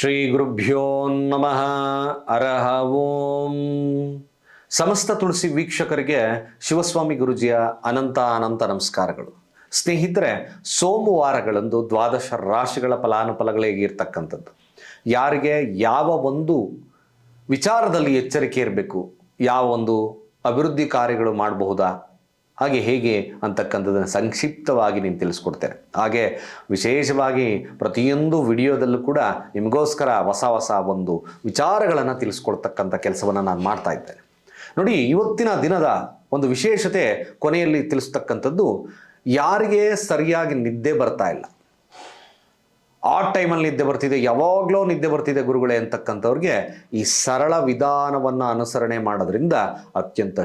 ಶ್ರೀ ಗುರುಭ್ಯೋ ನಮಃ. ಅರಹ ಓಂ. ಸಮಸ್ತ ತುಳಸಿ ವೀಕ್ಷಕರಿಗೆ ಶಿವಸ್ವಾಮಿ ಗುರುಜಿಯ ಅನಂತ ಅನಂತ ನಮಸ್ಕಾರಗಳು. ಸ್ನೇಹಿತರೆ, ಸೋಮವಾರಗಳಂದು ದ್ವಾದಶ ರಾಶಿಗಳ ಫಲಾನುಫಲಗಳೇಗಿರ್ತಕ್ಕಂಥದ್ದು ಯಾರಿಗೆ ಯಾವ ಒಂದು ವಿಚಾರದಲ್ಲಿ ಎಚ್ಚರಿಕೆ ಇರಬೇಕು, ಯಾವ ಒಂದು ಅಭಿವೃದ್ಧಿ ಕಾರ್ಯಗಳು ಮಾಡಬಹುದಾ ಹಾಗೆ ಹೇಗೆ ಅಂತಕ್ಕಂಥದ್ದನ್ನು ಸಂಕ್ಷಿಪ್ತವಾಗಿ ನೀನು ತಿಳಿಸ್ಕೊಡ್ತೇನೆ. ಹಾಗೆ ವಿಶೇಷವಾಗಿ ಪ್ರತಿಯೊಂದು ವಿಡಿಯೋದಲ್ಲೂ ಕೂಡ ನಿಮಗೋಸ್ಕರ ಹೊಸ ಹೊಸ ಒಂದು ವಿಚಾರಗಳನ್ನು ತಿಳಿಸ್ಕೊಡ್ತಕ್ಕಂಥ ಕೆಲಸವನ್ನು ನಾನು ಮಾಡ್ತಾ ಇದ್ದೇನೆ. ನೋಡಿ, ಇವತ್ತಿನ ದಿನದ ಒಂದು ವಿಶೇಷತೆ ಕೊನೆಯಲ್ಲಿ ತಿಳಿಸ್ತಕ್ಕಂಥದ್ದು ಯಾರಿಗೆ ಸರಿಯಾಗಿ ನಿದ್ದೆ ಬರ್ತಾ ಇಲ್ಲ. ಆ ಟೈಮಲ್ಲಿ ನಿದ್ದೆ ಬರ್ತಿದೆ, ಯಾವಾಗಲೂ ನಿದ್ದೆ ಬರ್ತಿದೆ ಗುರುಗಳೇ ಅಂತಕ್ಕಂಥವ್ರಿಗೆ ಈ ಸರಳ ವಿಧಾನವನ್ನು ಅನುಸರಣೆ ಮಾಡೋದ್ರಿಂದ ಅತ್ಯಂತ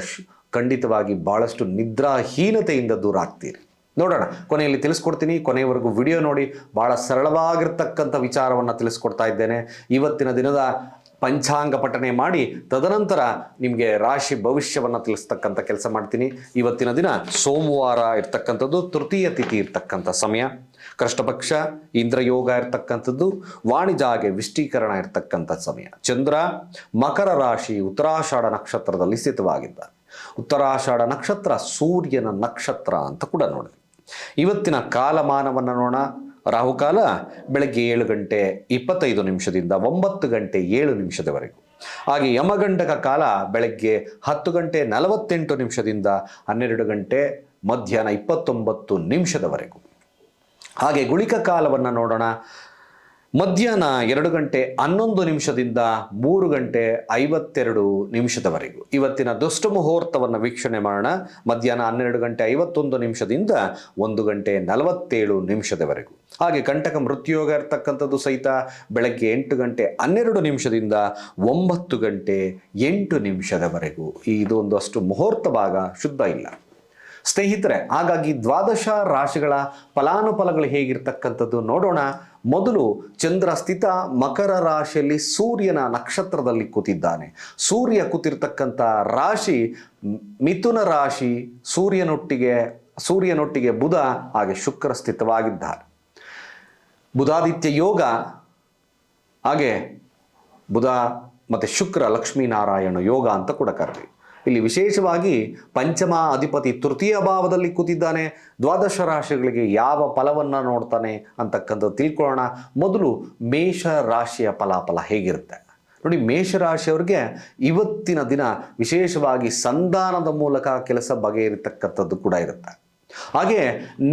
ಖಂಡಿತವಾಗಿ ಭಾಳಷ್ಟು ನಿದ್ರಾಹೀನತೆಯಿಂದ ದೂರ ಆಗ್ತೀರಿ ನೋಡೋಣ, ಕೊನೆಯಲ್ಲಿ ತಿಳಿಸ್ಕೊಡ್ತೀನಿ. ಕೊನೆಯವರೆಗೂ ವಿಡಿಯೋ ನೋಡಿ ಭಾಳ ಸರಳವಾಗಿರ್ತಕ್ಕಂಥ ವಿಚಾರವನ್ನು ತಿಳಿಸ್ಕೊಡ್ತಾ ಇದ್ದೇನೆ. ಇವತ್ತಿನ ದಿನದ ಪಂಚಾಂಗ ಪಠನೆ ಮಾಡಿ, ತದನಂತರ ನಿಮಗೆ ರಾಶಿ ಭವಿಷ್ಯವನ್ನು ತಿಳಿಸ್ತಕ್ಕಂಥ ಕೆಲಸ ಮಾಡ್ತೀನಿ. ಇವತ್ತಿನ ದಿನ ಸೋಮವಾರ ಇರ್ತಕ್ಕಂಥದ್ದು, ತೃತೀಯ ತಿಥಿ ಇರ್ತಕ್ಕಂಥ ಸಮಯ. ಕೃಷ್ಣಪಕ್ಷ, ಇಂದ್ರಯೋಗ ಇರ್ತಕ್ಕಂಥದ್ದು ವಾಣಿಜಾಗೆ ವಿಷ್ಟೀಕರಣ ಇರ್ತಕ್ಕಂಥ ಸಮಯ. ಚಂದ್ರ, ಮಕರ ರಾಶಿ ಉತ್ತರಾಷಾಢ ನಕ್ಷತ್ರದಲ್ಲಿ ಸ್ಥಿತವಾಗಿದ್ದಾನೆ ಉತ್ತರಾಷಾಢ ನಕ್ಷತ್ರ, ಸೂರ್ಯನ ನಕ್ಷತ್ರ ಅಂತ ಕೂಡ ನೋಡಿ ಇವತ್ತಿನ ಕಾಲಮಾನವನ್ನು ನೋಡೋಣ. ರಾಹುಕಾಲ ಬೆಳಗ್ಗೆ ಏಳು ಗಂಟೆ ಇಪ್ಪತ್ತೈದು ನಿಮಿಷದಿಂದ ಒಂಬತ್ತು ಗಂಟೆ ಏಳು ನಿಮಿಷದವರೆಗೂ. ಹಾಗೆ ಯಮಗಂಡಕ ಕಾಲ ಬೆಳಗ್ಗೆ ಹತ್ತು ಗಂಟೆ ನಲವತ್ತೆಂಟು ನಿಮಿಷದಿಂದ ಹನ್ನೆರಡು ಗಂಟೆ ಮಧ್ಯಾಹ್ನ ಇಪ್ಪತ್ತೊಂಬತ್ತು ನಿಮಿಷದವರೆಗೂ. ಹಾಗೆ ಗುಳಿಕ ಕಾಲವನ್ನು ನೋಡೋಣ. ಮಧ್ಯಾಹ್ನ ಎರಡು ಗಂಟೆ ಹನ್ನೊಂದು ನಿಮಿಷದಿಂದ ಮೂರು ಗಂಟೆ ಐವತ್ತೆರಡು ನಿಮಿಷದವರೆಗೂ. ಇವತ್ತಿನ ದುಷ್ಟ ಮುಹೂರ್ತವನ್ನು ವೀಕ್ಷಣೆ ಮಾಡೋಣ. ಮಧ್ಯಾಹ್ನ ಹನ್ನೆರಡು ಗಂಟೆ ಐವತ್ತೊಂದು ನಿಮಿಷದಿಂದ ಒಂದು ಗಂಟೆ ನಲವತ್ತೇಳು ನಿಮಿಷದವರೆಗೂ. ಹಾಗೆ ಕಂಟಕ ಮೃತ್ಯೋಗ ಇರ್ತಕ್ಕಂಥದ್ದು ಸಹಿತ ಬೆಳಗ್ಗೆ ಎಂಟು ಗಂಟೆ ಹನ್ನೆರಡು ನಿಮಿಷದಿಂದ ಒಂಬತ್ತು ಗಂಟೆ ಎಂಟು ನಿಮಿಷದವರೆಗೂ. ಇದು ಒಂದು ಅಷ್ಟು ಮುಹೂರ್ತ ಭಾಗ ಶುದ್ಧ ಇಲ್ಲ. ಸ್ನೇಹಿತರೆ, ಹಾಗಾಗಿ ದ್ವಾದಶ ರಾಶಿಗಳ ಫಲಾನುಫಲಗಳು ಹೇಗಿರ್ತಕ್ಕಂಥದ್ದು ನೋಡೋಣ. ಮೊದಲು ಚಂದ್ರ ಸ್ಥಿತ ಮಕರ ರಾಶಿಯಲ್ಲಿ ಸೂರ್ಯನ ನಕ್ಷತ್ರದಲ್ಲಿ ಕೂತಿದ್ದಾನೆ. ಸೂರ್ಯ ಕೂತಿರ್ತಕ್ಕಂಥ ರಾಶಿ ಮಿಥುನ ರಾಶಿ, ಸೂರ್ಯನೊಟ್ಟಿಗೆ ಸೂರ್ಯನೊಟ್ಟಿಗೆ ಬುಧ, ಹಾಗೆ ಶುಕ್ರ ಸ್ಥಿತವಾಗಿದ್ದಾರೆ ಬುಧಾದಿತ್ಯ ಯೋಗ, ಹಾಗೆ ಬುಧ ಮತ್ತು ಶುಕ್ರ ಲಕ್ಷ್ಮೀನಾರಾಯಣ ಯೋಗ ಅಂತ ಕೂಡ ಕರೆದ್ವಿ ಇಲ್ಲಿ ವಿಶೇಷವಾಗಿ ಪಂಚಮ ಅಧಿಪತಿ ತೃತೀಯ ಭಾವದಲ್ಲಿ ಕೂತಿದ್ದಾನೆ. ದ್ವಾದಶ ರಾಶಿಗಳಿಗೆ ಯಾವ ಫಲವನ್ನು ನೋಡ್ತಾನೆ ಅಂತಕ್ಕಂಥದ್ದು ತಿಳ್ಕೊಳ್ಳೋಣ. ಮೊದಲು ಮೇಷ ರಾಶಿಯ ಫಲಾಫಲ ಹೇಗಿರುತ್ತೆ? ನೋಡಿ ಮೇಷರಾಶಿಯವ್ರಿಗೆ ಇವತ್ತಿನ ದಿನ ವಿಶೇಷವಾಗಿ ಸಂಧಾನದ ಮೂಲಕ ಕೆಲಸ ಬಗೆಹರಿತಕ್ಕಂಥದ್ದು ಕೂಡ ಇರುತ್ತೆ. ಹಾಗೆ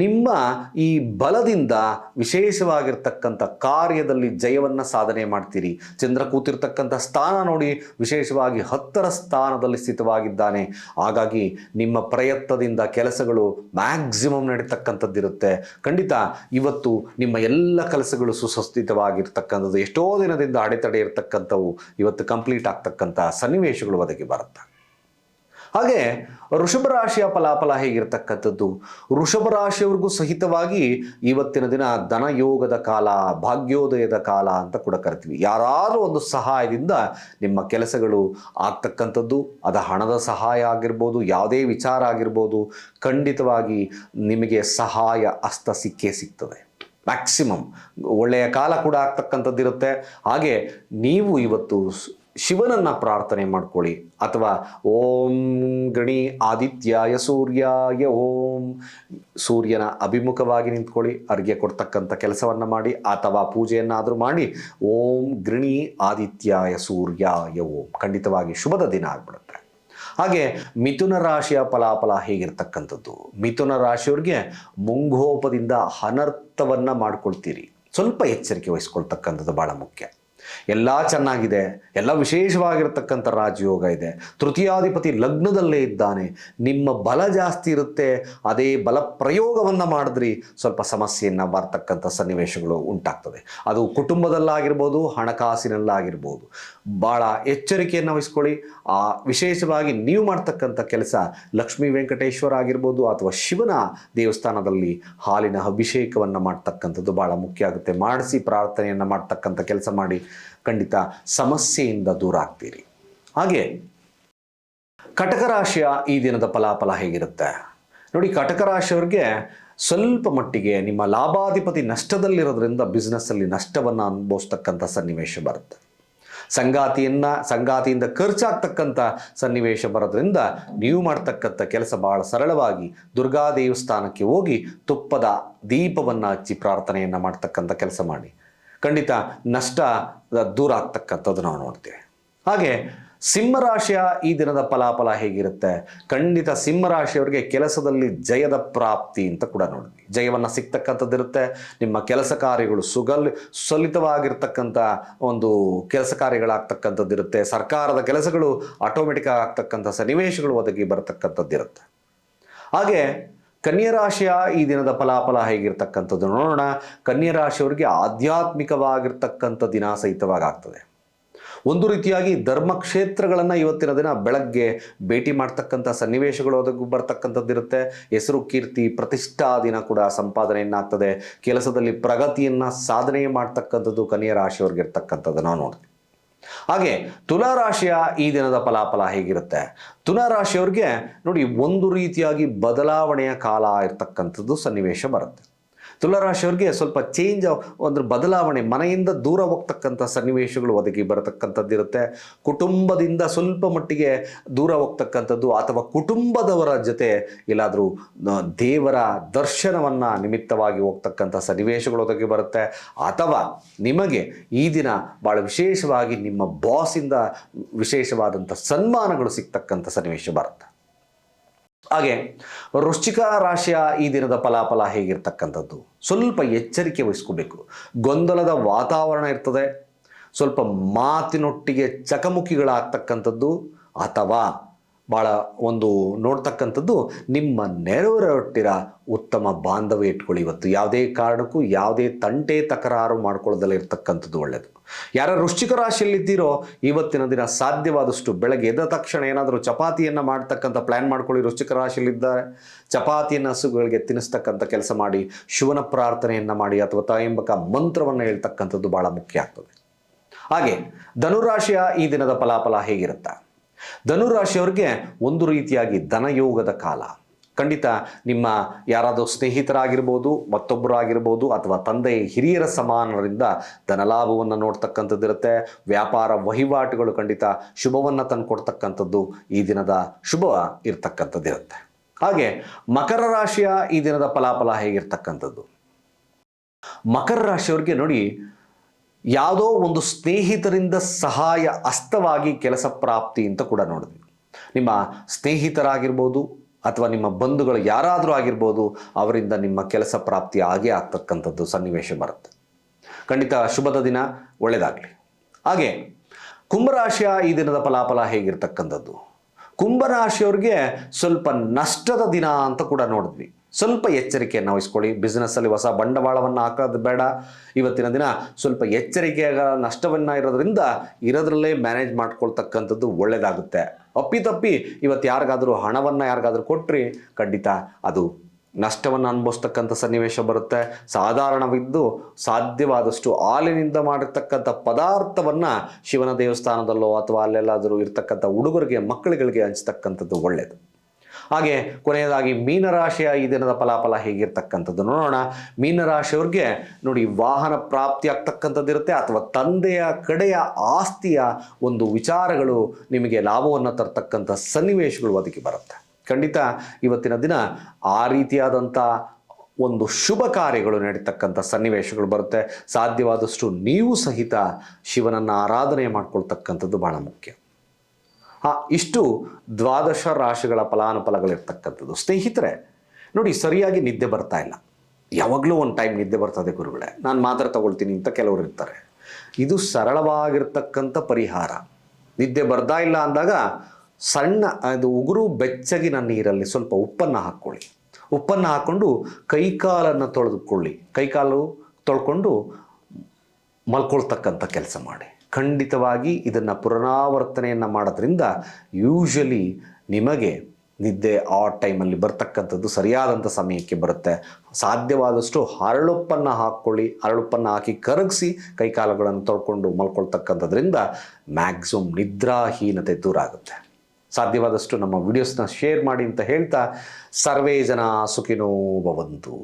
ನಿಮ್ಮ ಈ ಬಲದಿಂದ ವಿಶೇಷವಾಗಿರ್ತಕ್ಕಂಥ ಕಾರ್ಯದಲ್ಲಿ ಜಯವನ್ನು ಸಾಧನೆ ಮಾಡ್ತೀರಿ. ಚಂದ್ರ ಕೂತಿರ್ತಕ್ಕಂಥ ಸ್ಥಾನ ನೋಡಿ ವಿಶೇಷವಾಗಿ ಹತ್ತರ ಸ್ಥಾನದಲ್ಲಿ ಸ್ಥಿತವಾಗಿದ್ದಾನೆ. ಹಾಗಾಗಿ ನಿಮ್ಮ ಪ್ರಯತ್ನದಿಂದ ಕೆಲಸಗಳು ಮ್ಯಾಕ್ಸಿಮಮ್ ನಡೀತಕ್ಕಂಥದ್ದಿರುತ್ತೆ. ಖಂಡಿತ ಇವತ್ತು ನಿಮ್ಮ ಎಲ್ಲ ಕೆಲಸಗಳು ಸುಸ್ಥಿತವಾಗಿರ್ತಕ್ಕಂಥದ್ದು ಎಷ್ಟೋ ದಿನದಿಂದ ಅಡೆತಡೆ ಇರತಕ್ಕಂಥವು ಇವತ್ತು ಕಂಪ್ಲೀಟ್ ಆಗ್ತಕ್ಕಂಥ ಸನ್ನಿವೇಶಗಳು ಒದಗಿ ಬರುತ್ತೆ? ಹಾಗೆ ವೃಷಭ ರಾಶಿಯ ಫಲಾಫಲ ಹೇಗಿರ್ತಕ್ಕಂಥದ್ದು? ವೃಷಭ ರಾಶಿಯವ್ರಿಗೂ ಸಹಿತವಾಗಿ ಇವತ್ತಿನ ದಿನ ಧನಯೋಗದ ಕಾಲ, ಭಾಗ್ಯೋದಯದ ಕಾಲ ಅಂತ ಕೂಡ ಕರಿತೀವಿ. ಯಾರಾದರೂ ಒಂದು ಸಹಾಯದಿಂದ ನಿಮ್ಮ ಕೆಲಸಗಳು ಆಗ್ತಕ್ಕಂಥದ್ದು, ಅದು ಹಣದ ಸಹಾಯ ಆಗಿರ್ಬೋದು, ಯಾವುದೇ ವಿಚಾರ ಆಗಿರ್ಬೋದು, ಖಂಡಿತವಾಗಿ ನಿಮಗೆ ಸಹಾಯ ಹಸ್ತ ಸಿಕ್ಕೇ ಸಿಗ್ತದೆ. ಮ್ಯಾಕ್ಸಿಮಮ್ ಒಳ್ಳೆಯ ಕಾಲ ಕೂಡ ಆಗ್ತಕ್ಕಂಥದ್ದಿರುತ್ತೆ. ಹಾಗೆ ನೀವು ಇವತ್ತು ಶಿವನನ್ನ ಪ್ರಾರ್ಥನೆ ಮಾಡ್ಕೊಳ್ಳಿ. ಅಥವಾ ಓಂ ಗಣಿ ಆದಿತ್ಯಾಯ ಸೂರ್ಯಾಯ ಓಂ ಸೂರ್ಯನ ಅಭಿಮುಖವಾಗಿ ನಿಂತ್ಕೊಳ್ಳಿ. ಅರ್ಘ್ಯ ಕೊಡ್ತಕ್ಕಂಥ ಕೆಲಸವನ್ನು ಮಾಡಿ, ಅಥವಾ ಪೂಜೆಯನ್ನಾದರೂ ಮಾಡಿ, ಓಂ ಗೃಣಿ ಆದಿತ್ಯಾಯ ಸೂರ್ಯಾಯ ಓಂ. ಖಂಡಿತವಾಗಿ ಶುಭದ ದಿನ ಆಗ್ಬಿಡುತ್ತೆ. ಹಾಗೆ ಮಿಥುನ ರಾಶಿಯ ಫಲಾಫಲ ಹೇಗಿರ್ತಕ್ಕಂಥದ್ದು? ಮಿಥುನ ರಾಶಿಯವ್ರಿಗೆ ಮುಂಗೋಪದಿಂದ ಅನರ್ಥವನ್ನು ಮಾಡ್ಕೊಳ್ತೀರಿ. ಸ್ವಲ್ಪ ಎಚ್ಚರಿಕೆ ವಹಿಸ್ಕೊಳ್ತಕ್ಕಂಥದ್ದು ಬಹಳ ಮುಖ್ಯ. ಎಲ್ಲ ಚೆನ್ನಾಗಿದೆ, ಎಲ್ಲ ವಿಶೇಷವಾಗಿರತಕ್ಕಂಥ ರಾಜಯೋಗ ಇದೆ. ತೃತೀಯಾಧಿಪತಿ ಲಗ್ನದಲ್ಲೇ ಇದ್ದಾನೆ. ನಿಮ್ಮ ಬಲ ಜಾಸ್ತಿ ಇರುತ್ತೆ, ಅದೇ ಬಲ ಪ್ರಯೋಗವನ್ನು ಮಾಡಿದ್ರಿ, ಸ್ವಲ್ಪ ಸಮಸ್ಯೆಯನ್ನು ಬರ್ತಕ್ಕಂಥ ಸನ್ನಿವೇಶಗಳು ಉಂಟಾಗ್ತದೆ. ಅದು ಕುಟುಂಬದಲ್ಲಾಗಿರ್ಬೋದು, ಹಣಕಾಸಿನಲ್ಲಾಗಿರ್ಬೋದು. ಭಾಳ ಎಚ್ಚರಿಕೆಯನ್ನು ವಹಿಸ್ಕೊಳ್ಳಿ. ಆ ವಿಶೇಷವಾಗಿ ನೀವು ಮಾಡ್ತಕ್ಕಂಥ ಕೆಲಸ ಲಕ್ಷ್ಮೀ ವೆಂಕಟೇಶ್ವರ ಆಗಿರ್ಬೋದು ಅಥವಾ ಶಿವನ ದೇವಸ್ಥಾನದಲ್ಲಿ ಹಾಲಿನ ಅಭಿಷೇಕವನ್ನು ಮಾಡ್ತಕ್ಕಂಥದ್ದು ಭಾಳ ಮುಖ್ಯ ಆಗುತ್ತೆ. ಮಾಡಿಸಿ ಪ್ರಾರ್ಥನೆಯನ್ನು ಮಾಡ್ತಕ್ಕಂಥ ಕೆಲಸ ಮಾಡಿ ಖಂಡಿತ ಸಮಸ್ಯೆಯಿಂದ ದೂರ ಆಗ್ತೀರಿ. ಹಾಗೆ ಕಟಕ ರಾಶಿಯ ಈ ದಿನದ ಫಲಾಫಲ ಹೇಗಿರುತ್ತೆ? ನೋಡಿ, ಕಟಕ ರಾಶಿಯವ್ರಿಗೆ ಸ್ವಲ್ಪ ಮಟ್ಟಿಗೆ ನಿಮ್ಮ ಲಾಭಾಧಿಪತಿ ನಷ್ಟದಲ್ಲಿರೋದ್ರಿಂದ ಬಿಸ್ನೆಸ್ಸಲ್ಲಿ ನಷ್ಟವನ್ನು ಅನುಭವಿಸ್ತಕ್ಕಂಥ ಸನ್ನಿವೇಶ ಬರುತ್ತೆ. ಸಂಗಾತಿಯನ್ನ, ಸಂಗಾತಿಯಿಂದ ಖರ್ಚಾಗ್ತಕ್ಕಂಥ ಸನ್ನಿವೇಶ ಬರೋದ್ರಿಂದ ನೀವು ಮಾಡ್ತಕ್ಕಂಥ ಕೆಲಸ ಬಹಳ ಸರಳವಾಗಿ ದುರ್ಗಾ ದೇವಸ್ಥಾನಕ್ಕೆ ಹೋಗಿ ತುಪ್ಪದ ದೀಪವನ್ನು ಹಚ್ಚಿ ಪ್ರಾರ್ಥನೆಯನ್ನು ಮಾಡ್ತಕ್ಕಂಥ ಕೆಲಸ ಮಾಡಿ. ಖಂಡಿತ ನಷ್ಟ ದೂರ ಆಗ್ತಕ್ಕಂಥದ್ದು ನಾವು ನೋಡ್ತೀವಿ. ಹಾಗೆ ಸಿಂಹರಾಶಿಯ ಈ ದಿನದ ಫಲಾಫಲ ಹೇಗಿರುತ್ತೆ? ಖಂಡಿತ ಸಿಂಹರಾಶಿಯವರಿಗೆ ಕೆಲಸದಲ್ಲಿ ಜಯದ ಪ್ರಾಪ್ತಿ ಅಂತ ಕೂಡ ನೋಡಿದ್ವಿ ಜಯವನ್ನು ಸಿಗ್ತಕ್ಕಂಥದ್ದಿರುತ್ತೆ ನಿಮ್ಮ ಕೆಲಸ ಕಾರ್ಯಗಳು ಸುಗಲ್ ಸುಲಿತವಾಗಿರ್ತಕ್ಕಂಥ ಒಂದು ಕೆಲಸ ಕಾರ್ಯಗಳಾಗ್ತಕ್ಕಂಥದ್ದಿರುತ್ತೆ ಸರ್ಕಾರದ ಕೆಲಸಗಳು ಆಟೋಮೆಟಿಕ್ ಆಗ್ತಕ್ಕಂಥ ಸನ್ನಿವೇಶಗಳು ಒದಗಿ ಬರತಕ್ಕಂಥದ್ದಿರುತ್ತೆ ಹಾಗೆ ಕನ್ಯರಾಶಿಯ ಈ ದಿನದ ಫಲಾಫಲ ಹೇಗಿರ್ತಕ್ಕಂಥದ್ದು ನೋಡೋಣ. ಕನ್ಯರಾಶಿಯವರಿಗೆ ಆಧ್ಯಾತ್ಮಿಕವಾಗಿರ್ತಕ್ಕಂಥ ದಿನ ಸಹಿತವಾಗಿ ಆಗ್ತದೆ ಒಂದು ರೀತಿಯಾಗಿ ಧರ್ಮಕ್ಷೇತ್ರಗಳನ್ನು ಇವತ್ತಿನ ದಿನ ಬೆಳಗ್ಗೆ ಭೇಟಿ ಮಾಡ್ತಕ್ಕಂಥ ಸನ್ನಿವೇಶಗಳು ಒದಗಿ ಬರ್ತಕ್ಕಂಥದ್ದಿರುತ್ತೆ. ಹೆಸರು, ಕೀರ್ತಿ, ಪ್ರತಿಷ್ಠಾ ದಿನ ಕೂಡ ಸಂಪಾದನೆಯನ್ನಾಗ್ತದೆ. ಕೆಲಸದಲ್ಲಿ ಪ್ರಗತಿಯನ್ನು ಸಾಧನೆ ಮಾಡ್ತಕ್ಕಂಥದ್ದು ಕನ್ಯಾ ರಾಶಿಯವ್ರಿಗೆ ಇರ್ತಕ್ಕಂಥದ್ದು ನಾವು ನೋಡ್ತೀವಿ. ಹಾಗೆ ತುಲಾರಾಶಿಯ ಈ ದಿನದ ಫಲಾಫಲ ಹೇಗಿರುತ್ತೆ? ತುಲಾರಾಶಿಯವ್ರಿಗೆ ನೋಡಿ ಒಂದು ರೀತಿಯಾಗಿ ಬದಲಾವಣೆಯ ಕಾಲ ಇರ್ತಕ್ಕಂಥದ್ದು ಸನ್ನಿವೇಶ ಬರುತ್ತೆ. ತುಲಾರಾಶಿಯವ್ರಿಗೆ ಸ್ವಲ್ಪ ಚೇಂಜ್ ಒಂದು ಬದಲಾವಣೆ, ಮನೆಯಿಂದ ದೂರ ಹೋಗ್ತಕ್ಕಂಥ ಸನ್ನಿವೇಶಗಳು ಒದಗಿ ಬರತಕ್ಕಂಥದ್ದಿರುತ್ತೆ ಕುಟುಂಬದಿಂದ ಸ್ವಲ್ಪ ಮಟ್ಟಿಗೆ ದೂರ ಹೋಗ್ತಕ್ಕಂಥದ್ದು ಅಥವಾ ಕುಟುಂಬದವರ ಜೊತೆ ಎಲ್ಲಾದರೂ ದೇವರ ದರ್ಶನವನ್ನು ನಿಮಿತ್ತವಾಗಿ ಹೋಗ್ತಕ್ಕಂಥ ಸನ್ನಿವೇಶಗಳು ಒದಗಿ ಬರುತ್ತೆ. ಅಥವಾ ನಿಮಗೆ ಈ ದಿನ ಭಾಳ ವಿಶೇಷವಾಗಿ ನಿಮ್ಮ ಬಾಸಿಂದ ವಿಶೇಷವಾದಂಥ ಸನ್ಮಾನಗಳು ಸಿಗ್ತಕ್ಕಂಥ ಸನ್ನಿವೇಶ ಬರುತ್ತೆ. ಹಾಗೆ, ವೃಶ್ಚಿಕ ರಾಶಿಯ ಈ ದಿನದ ಫಲಾಫಲ ಹೇಗಿರ್ತಕ್ಕಂಥದ್ದು? ಸ್ವಲ್ಪ ಎಚ್ಚರಿಕೆ ವಹಿಸ್ಕೋಬೇಕು. ಗೊಂದಲದ ವಾತಾವರಣ ಇರ್ತದೆ. ಸ್ವಲ್ಪ ಮಾತಿನೊಟ್ಟಿಗೆ ಚಕಮುಕಿಗಳಾಗ್ತಕ್ಕಂಥದ್ದು ಅಥವಾ ಭಾಳ ಒಂದು ನೋಡ್ತಕ್ಕಂಥದ್ದು, ನಿಮ್ಮ ನೆರವರೊಟ್ಟಿರ ಉತ್ತಮ ಬಾಂಧವ್ಯ ಇಟ್ಕೊಳ್ಳಿ ಇವತ್ತು. ಯಾವುದೇ ಕಾರಣಕ್ಕೂ ಯಾವುದೇ ತಂಟೆ ತಕರಾರು ಮಾಡ್ಕೊಳ್ಳೋದಲ್ಲ ಇರ್ತಕ್ಕಂಥದ್ದು ಒಳ್ಳೆಯದು ಯಾರ ವೃಶ್ಚಿಕ ರಾಶಿಯಲ್ಲಿದ್ದೀರೋ ಇವತ್ತಿನ ದಿನ ಸಾಧ್ಯವಾದಷ್ಟು ಬೆಳಗ್ಗೆ ಎದ್ದ ತಕ್ಷಣ ಏನಾದರೂ ಚಪಾತಿಯನ್ನು ಮಾಡ್ತಕ್ಕಂಥ ಪ್ಲ್ಯಾನ್ ಮಾಡ್ಕೊಳ್ಳಿ ವೃಶ್ಚಿಕ ರಾಶಿಯಲ್ಲಿದ್ದಾರೆ ಚಪಾತಿಯನ್ನು ಹಸುಗಳಿಗೆ ತಿನ್ನಿಸ್ತಕ್ಕಂಥ ಕೆಲಸ ಮಾಡಿ ಶಿವನ ಪ್ರಾರ್ಥನೆಯನ್ನು ಮಾಡಿ ಅಥವಾ ತಾಯಂಬಕ ಮಂತ್ರವನ್ನು ಹೇಳ್ತಕ್ಕಂಥದ್ದು ಭಾಳ ಮುಖ್ಯ ಆಗ್ತದೆ. ಹಾಗೆ, ಧನುರಾಶಿಯ ಈ ದಿನದ ಫಲಾಫಲ ಹೇಗಿರುತ್ತೆ? ಧನುರಾಶಿಯವರಿಗೆ ಒಂದು ರೀತಿಯಾಗಿ ಧನಯೋಗದ ಕಾಲ. ಖಂಡಿತ ನಿಮ್ಮ ಯಾರಾದರೂ ಸ್ನೇಹಿತರಾಗಿರ್ಬೋದು ಮತ್ತೊಬ್ಬರು ಆಗಿರ್ಬೋದು ಅಥವಾ ತಂದೆ ಹಿರಿಯರ ಸಮಾನರಿಂದ ಧನಲಾಭವನ್ನು ನೋಡ್ತಕ್ಕಂಥದ್ದಿರುತ್ತೆ. ವ್ಯಾಪಾರ ವಹಿವಾಟುಗಳು ಖಂಡಿತ ಶುಭವನ್ನು ತಂದುಕೊಡ್ತಕ್ಕಂಥದ್ದು ಈ ದಿನದ ಶುಭ ಇರ್ತಕ್ಕಂಥದ್ದಿರುತ್ತೆ. ಹಾಗೆ ಮಕರ ರಾಶಿಯ ಈ ದಿನದ ಫಲಾಫಲ ಹೇಗಿರ್ತಕ್ಕಂಥದ್ದು? ಮಕರ ರಾಶಿಯವ್ರಿಗೆ ನೋಡಿ ಯಾವುದೋ ಒಂದು ಸ್ನೇಹಿತರಿಂದ ಸಹಾಯ ಅಸ್ತವಾಗಿ ಕೆಲಸ ಪ್ರಾಪ್ತಿ ಅಂತ ಕೂಡ ನೋಡಿದ್ವಿ. ನಿಮ್ಮ ಸ್ನೇಹಿತರಾಗಿರ್ಬೋದು ಅಥವಾ ನಿಮ್ಮ ಬಂಧುಗಳು ಯಾರಾದರೂ ಆಗಿರ್ಬೋದು ಅವರಿಂದ ನಿಮ್ಮ ಕೆಲಸ ಪ್ರಾಪ್ತಿ ಆಗೇ ಆಗ್ತಕ್ಕಂಥದ್ದು ಸನ್ನಿವೇಶ ಬರುತ್ತೆ. ಖಂಡಿತ ಶುಭದ ದಿನ ಒಳ್ಳೆಯದಾಗಲಿ ಹಾಗೆ, ಕುಂಭರಾಶಿಯ ಈ ದಿನದ ಫಲಾಫಲ ಹೇಗಿರ್ತಕ್ಕಂಥದ್ದು? ಕುಂಭರಾಶಿಯವ್ರಿಗೆ ಸ್ವಲ್ಪ ನಷ್ಟದ ದಿನ ಅಂತ ಕೂಡ ನೋಡಿದ್ವಿ. ಸ್ವಲ್ಪ ಎಚ್ಚರಿಕೆಯನ್ನು ವಹಿಸ್ಕೊಳ್ಳಿ ಬಿಸ್ನೆಸ್ಸಲ್ಲಿ ಹೊಸ ಬಂಡವಾಳವನ್ನು ಹಾಕೋದು ಬೇಡ. ಇವತ್ತಿನ ದಿನ ಸ್ವಲ್ಪ ಎಚ್ಚರಿಕೆಯ ನಷ್ಟವನ್ನು ಇರೋದ್ರಿಂದ ಇರೋದ್ರಲ್ಲೇ ಮ್ಯಾನೇಜ್ ಮಾಡ್ಕೊಳ್ತಕ್ಕಂಥದ್ದು ಒಳ್ಳೆಯದಾಗುತ್ತೆ ಅಪ್ಪಿತಪ್ಪಿ ಇವತ್ತು ಯಾರಿಗಾದರೂ ಹಣವನ್ನು ಯಾರಿಗಾದರೂ ಕೊಟ್ರಿ ಖಂಡಿತ ಅದು ನಷ್ಟವನ್ನು ಅನುಭವಿಸ್ತಕ್ಕಂಥ ಸನ್ನಿವೇಶ ಬರುತ್ತೆ. ಸಾಧಾರಣವಿದ್ದು ಸಾಧ್ಯವಾದಷ್ಟು ಹಾಲಿನಿಂದ ಮಾಡಿರ್ತಕ್ಕಂಥ ಪದಾರ್ಥವನ್ನು ಶಿವನ ದೇವಸ್ಥಾನದಲ್ಲೋ ಅಥವಾ ಅಲ್ಲೆಲ್ಲಾದರೂ ಇರ್ತಕ್ಕಂಥ ಹುಡುಗರಿಗೆ, ಮಕ್ಕಳುಗಳಿಗೆ ಹಂಚ್ತಕ್ಕಂಥದ್ದು ಒಳ್ಳೆಯದು ಹಾಗೆ ಕೊನೆಯದಾಗಿ ಮೀನರಾಶಿಯ ಈ ದಿನದ ಫಲಾಫಲ ಹೇಗಿರ್ತಕ್ಕಂಥದ್ದು ನೋಡೋಣ. ಮೀನರಾಶಿಯವ್ರಿಗೆ ನೋಡಿ, ವಾಹನ ಪ್ರಾಪ್ತಿ ಆಗ್ತಕ್ಕಂಥದ್ದಿರುತ್ತೆ ಅಥವಾ ತಂದೆಯ ಕಡೆಯ ಆಸ್ತಿಯ ಒಂದು ವಿಚಾರಗಳು ನಿಮಗೆ ಲಾಭವನ್ನು ತರ್ತಕ್ಕಂಥ ಸನ್ನಿವೇಶಗಳು ಅದಕ್ಕೆ ಬರುತ್ತೆ. ಖಂಡಿತ ಇವತ್ತಿನ ದಿನ ಆ ರೀತಿಯಾದಂಥ ಒಂದು ಶುಭ ಕಾರ್ಯಗಳು ನಡೀತಕ್ಕಂಥ ಸನ್ನಿವೇಶಗಳು ಬರುತ್ತೆ. ಸಾಧ್ಯವಾದಷ್ಟು ನೀವು ಸಹಿತ ಶಿವನನ್ನು ಆರಾಧನೆ ಮಾಡ್ಕೊಳ್ತಕ್ಕಂಥದ್ದು ಬಹಳ ಮುಖ್ಯ. ಇಷ್ಟು ದ್ವಾದಶ ರಾಶಿಗಳ ಫಲಾನುಫಲಗಳಿರ್ತಕ್ಕಂಥದ್ದು. ಸ್ನೇಹಿತರೆ, ನೋಡಿ, ಸರಿಯಾಗಿ ನಿದ್ದೆ ಬರ್ತಾ ಇಲ್ಲ. ಯಾವಾಗಲೂ ಒಂದು ಟೈಮ್ ನಿದ್ದೆ ಬರ್ತದೆ ಗುರುಗಳೇ. ನಾನು ಮಾತ್ರ ತಗೊಳ್ತೀನಿ ಅಂತ ಕೆಲವರು ಇರ್ತಾರೆ. ಇದು ಸರಳವಾಗಿರ್ತಕ್ಕಂಥ ಪರಿಹಾರ. ನಿದ್ದೆ ಬರ್ತಾ ಇಲ್ಲ ಅಂದಾಗ ಸಣ್ಣ, ಅದು ಉಗುರು ಬೆಚ್ಚಗಿನ ನೀರಲ್ಲಿ ಸ್ವಲ್ಪ ಉಪ್ಪನ್ನು ಹಾಕ್ಕೊಳ್ಳಿ. ಉಪ್ಪನ್ನು ಹಾಕ್ಕೊಂಡು ಕೈಕಾಲನ್ನು ತೊಳೆದುಕೊಳ್ಳಿ. ಕೈಕಾಲು ತೊಳ್ಕೊಂಡು ಮಲ್ಕೊಳ್ತಕ್ಕಂಥ ಕೆಲಸ ಮಾಡಿ. ಖಂಡಿತವಾಗಿ ಇದನ್ನು ಪುನರಾವರ್ತನೆಯನ್ನು ಮಾಡೋದ್ರಿಂದ ಯೂಶಲಿ ನಿಮಗೆ ನಿದ್ದೆ ಆ ಟೈಮಲ್ಲಿ ಬರ್ತಕ್ಕಂಥದ್ದು ಸರಿಯಾದಂಥ ಸಮಯಕ್ಕೆ ಬರುತ್ತೆ. ಸಾಧ್ಯವಾದಷ್ಟು ಹರಳುಪ್ಪನ್ನು ಹಾಕ್ಕೊಳ್ಳಿ, ಹರಳುಪ್ಪನ್ನು ಹಾಕಿ ಕರಗಿಸಿ ಕೈಕಾಲುಗಳನ್ನು ತೊಳ್ಕೊಂಡು ಮಲ್ಕೊಳ್ತಕ್ಕಂಥದ್ರಿಂದ ಮ್ಯಾಕ್ಸಿಮಮ್ ನಿದ್ರಾಹೀನತೆ ದೂರ ಆಗುತ್ತೆ ಸಾಧ್ಯವಾದಷ್ಟು ನಮ್ಮ ವಿಡಿಯೋಸ್ನ ಶೇರ್ ಮಾಡಿ ಅಂತ ಹೇಳ್ತಾ, ಸರ್ವೇ ಜನ ಸುಖಿನೋ ಭವಂತು.